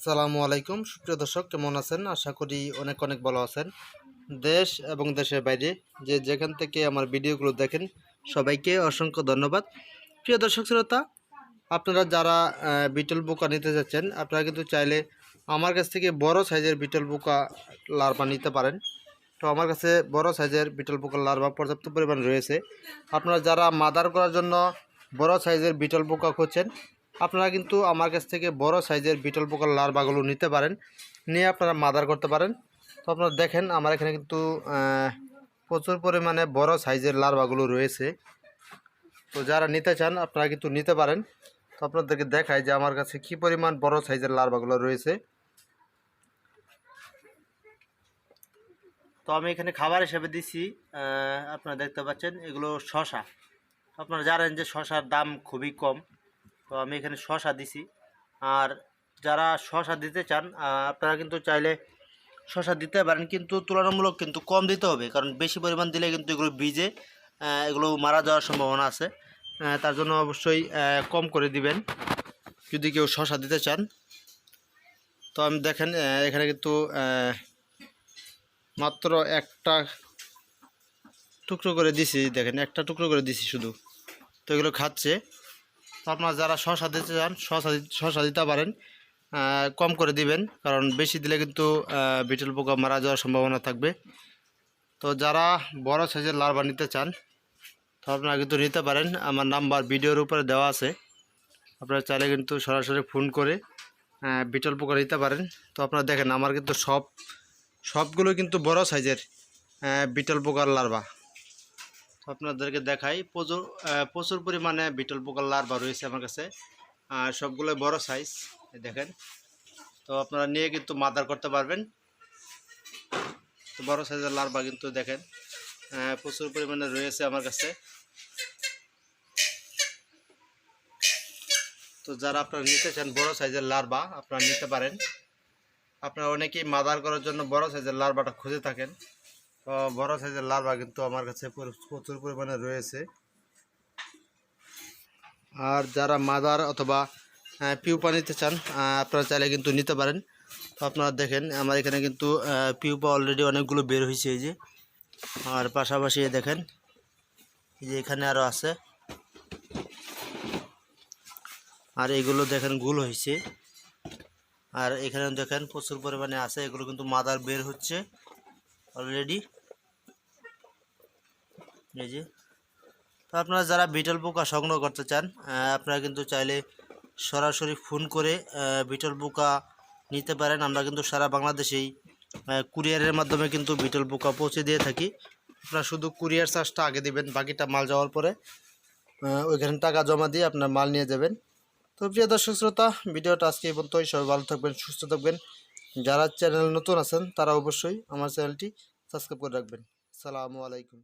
আসসালামু আলাইকুম। সুপ্রিয় দর্শক, কেমন আছেন? আশা করি অনেক অনেক ভালো আছেন। দেশ এবং দেশের বাইরে যে যেখান থেকে আমার ভিডিওগুলো দেখেন, সবাইকে অসংখ্য ধন্যবাদ। প্রিয় দর্শক শ্রোতা, আপনারা যারা বিটল বোকা নিতে যাচ্ছেন, আপনারা কিন্তু চাইলে আমার কাছ থেকে বড় সাইজের বিটল বোকা লার্ভা নিতে পারেন। তো আমার কাছে বড় সাইজের বিটল পোকার লার্ভা পর্যাপ্ত পরিমাণ রয়েছে। আপনারা যারা মাদার করার জন্য বড় সাইজের বিটল পোকা খুঁজছেন আপনারা কিন্তু আমার কাছ থেকে বড় সাইজের বিটল পোকার লার্ভাগুলো নিতে পারেন। নিয়ে আপনারা মাদার করতে পারেন। তো আপনারা দেখেন, আমার এখানে কিন্তু প্রচুর পরিমাণে বড় সাইজের লার্ভাগুলো রয়েছে। তো যারা নিতে চান, আপনারা কিন্তু নিতে পারেন। তো আপনাদেরকে দেখায় যে আমার কাছে কি পরিমাণ বড় সাইজের লার্ভাগুলো রয়েছে। তো আমি এখানে খাবার হিসেবে দিছি আপনারা দেখতে পাচ্ছেন, এগুলো শশা আপনারা জানেন যে শশার দাম খুবই কম। তো আমি এখানে শশা দিছি। আর যারা শশা দিতে চান আপনারা কিন্তু চাইলে শশা দিতে পারেন, কিন্তু তুলনামূলক কিন্তু কম দিতে হবে, কারণ বেশি পরিমাণ দিলে কিন্তু এগুলো বীজে এগুলো মারা যাওয়ার সম্ভাবনা আছে। তার জন্য অবশ্যই কম করে দিবেন, যদি কেউ শশা দিতে চান। তো আমি দেখেন এখানে কিন্তু মাত্র একটা টুকরো করে দিছি, দেখেন, একটা টুকরো করে দিছি শুধু। তো এগুলো খাচ্ছে। তো আপনারা যারা শশা দিতে চান, শশা শশা দিতে পারেন কম করে দিবেন, কারণ বেশি দিলে কিন্তু বিটেল পোকা মারা যাওয়ার সম্ভাবনা থাকবে। তো যারা বড় সাইজের লার্ভা নিতে চান, তো আপনারা কিন্তু নিতে পারেন। আমার নাম্বার ভিডিওর উপরে দেওয়া আছে। আপনারা চাইলে কিন্তু সরাসরি ফোন করে বিটল পোকা নিতে পারেন। তো আপনারা দেখেন, আমার কিন্তু সব, সবগুলো কিন্তু বড় সাইজের বিটল পোকার লার্ভা। আপনাদেরকে দেখাই। প্রচুর প্রচুর পরিমাণে বিটল পোকার লার্ভা রয়েছে আমার কাছে। সবগুলো বড় সাইজ দেখেন। তো আপনারা নিয়ে কিন্তু মাদার করতে পারবেন। তো বড় সাইজের লার্ভা কিন্তু দেখেন প্রচুর পরিমাণে রয়েছে আমার কাছে। তো যারা আপনারা নিতে চান বড় সাইজের লার্ভা, আপনারা নিতে পারেন। আপনারা অনেকেই মাদার করার জন্য বড় সাইজের লার্ভাটা খুঁজে থাকেন। বড় সাইজের লার্ভা কিন্তু আমার কাছে প্রচুর পরিমাণে রয়েছে। আর যারা মাদার অথবা পিউপা নিতে চান আপনারা চাইলে কিন্তু নিতে পারেন। তো আপনারা দেখেন, আমার এখানে কিন্তু পিউপা অলরেডি অনেকগুলো বের হয়েছে এই যে। আর পাশাপাশি দেখেন, এই যে এখানে আরও আছে। আর এগুলো দেখেন গুল হয়েছে আর এখানে দেখেন প্রচুর পরিমাণে আছে, এগুলো কিন্তু মাদার বের হচ্ছে। অলরেডি এই যে। তো আপনারা যারা বিটল পোকা সংগ্রহ করতে চান আপনারা কিন্তু চাইলে সরাসরি ফোন করে বিটল পোকা নিতে পারেন। আমরা কিন্তু সারা বাংলাদেশেই কুরিয়ারের মাধ্যমে কিন্তু বিটল পোকা পৌঁছে দিয়ে থাকি। আপনারা শুধু কুরিয়ার চার্জটা আগে দিবেন, বাকিটা মাল যাওয়ার পরে ওইখানে টাকা জমা দিয়ে আপনার মাল নিয়ে যাবেন। তো প্রিয় দর্শক শ্রোতা, ভিডিওটা আজকে এই পর্যন্তই। সবাই ভালো থাকবেন, সুস্থ থাকবেন। যারা চ্যানেল নতুন আছেন, তারা অবশ্যই আমার চ্যানেলটি সাবস্ক্রাইব করে রাখবেন। সালামু আলাইকুম।